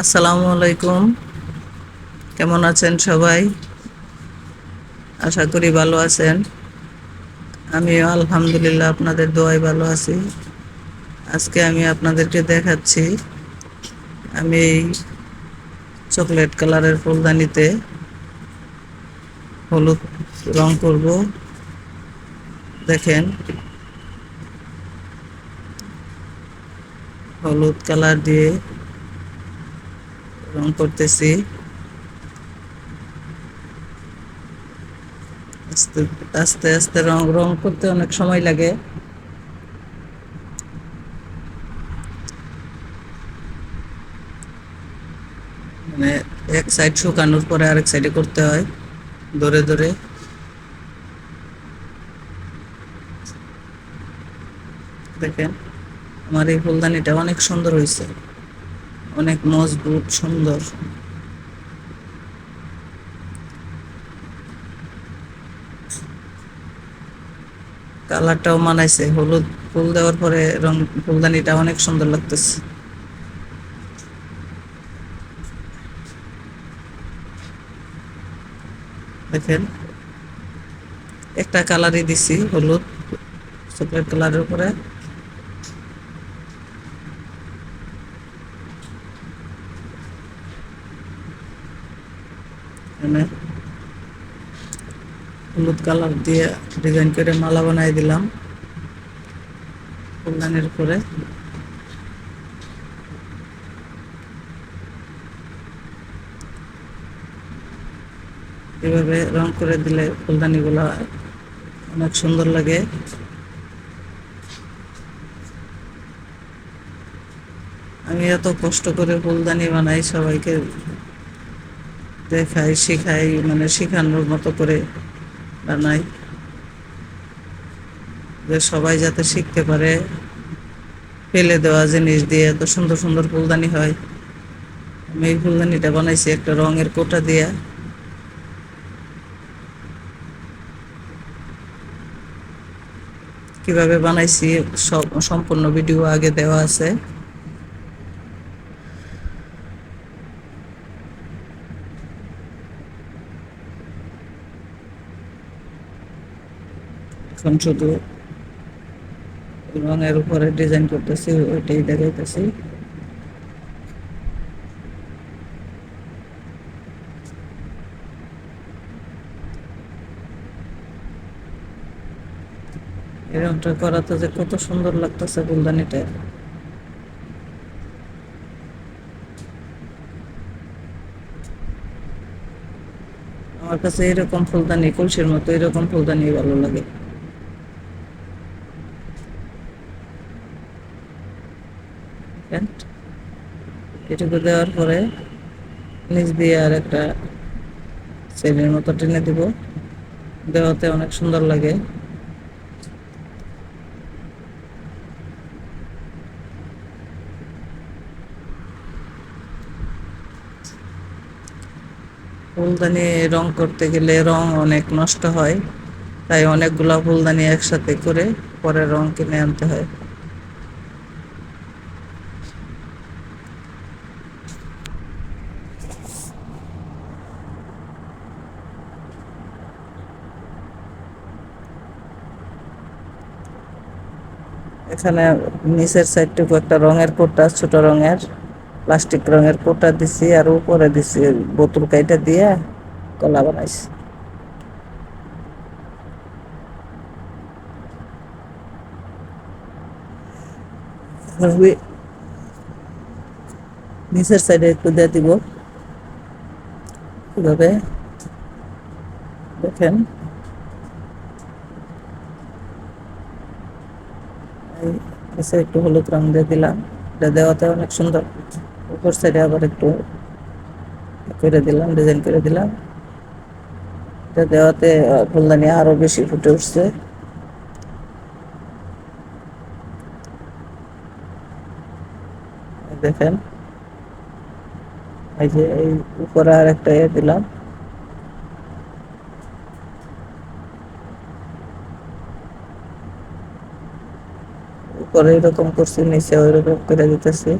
আসসালামু আলাইকুম। কেমন আছেন সবাই? আশা করি ভালো আছেন। আমিও আলহামদুলিল্লাহ আপনাদের দোয়ায় ভালো আছি। আজকে আমি আপনাদেরকে দেখাচ্ছি, আমি এই চকলেট কালারের ফুলদানিতে হলুদ রং করব। দেখেন, হলুদ কালার দিয়ে রং করতেছি। আস্তে আস্তে আস্তে রং রং করতে অনেক সময় লাগে। মানে এক সাইড শুকানোর পরে আরেক সাইডে করতে হয়, ধরে ধরে। দেখেন, আমার এই ফুলদানিটা অনেক সুন্দর হয়েছে। অনেক মজবুত, সুন্দর। কালারটাও মানাইছে। হলুদ, ফুল দেওয়ার পরে রং, ফুলদানিটা অনেক সুন্দর লাগতেছে। দেখেন, একটা কালারই দিছি, হলুদ, চকলেট কালারের উপরে। এখানে। হলুদ কালার দিয়ে ডিজাইন করে মালা বানাই দিলাম। ফুলদানির উপরে। এভাবে রং করে দিলে ফুলদানিগুলো অনেক সুন্দর লাগে। আমি এত কষ্ট করে ফুলদানি বানাই সবাইকে দেখাই, শেখাই মানে শেখানোর মতো করে বানাই। যে সবাই যাতে শিখতে পারে, ফেলে দেওয়া জিনিস দিয়ে এত সুন্দর সুন্দর ফুলদানি হয়। আমি এই ফুলদানিটা বানাইছি একটা রঙের কোটা দিয়ে। কীভাবে বানাইছি সব সম্পূর্ণ ভিডিও আগে দেওয়া আছে। এখন শুধু। রঙের উপরে ডিজাইন করতেছি, ওইটাই দেখাইতেছি। এরকমটা করাতে যে কত সুন্দর লাগতেছে ফুলদানিটা। আমার কাছে এরকম ফুলদানি, কলসির মতো এরকম ফুলদানি ভালো লাগে। দেখেন? এটুকু দেওয়ার পরে নিচ দিয়ে আর একটা চেনের মতো টেনে দিব দেওয়াতে অনেক সুন্দর লাগে ফুলদানি রং করতে গেলে রং অনেক নষ্ট হয়, তাই অনেকগুলা ফুলদানি একসাথে করে পরে রং কিনে আনতে হয় এখানে নিচের সাইডটুকু একটা রঙের কোটা, ছোট রঙের প্লাস্টিক রঙের কোটা দিছি আর উপরে দিছি বোতল কাইটা দিয়ে কলা বানাইছি। নিচের সাইডে একটু দিয়ে দিব। এভাবে দেখেন। একটু হলুদ রং দিয়ে দিলাম। এটা দেওয়াতে অনেক সুন্দর। উপর সাইডে আবার একটু করে দিলাম ডিজাইন করে দিলাম। এটা দেওয়াতে ফুলদানি আরও বেশি ফুটে উঠছে। দেখেন, এই যে এই উপরে আর একটা ইয়ে দিলাম। উপরে এরকম করছি নিচে ওইরকম করে দিতেছি।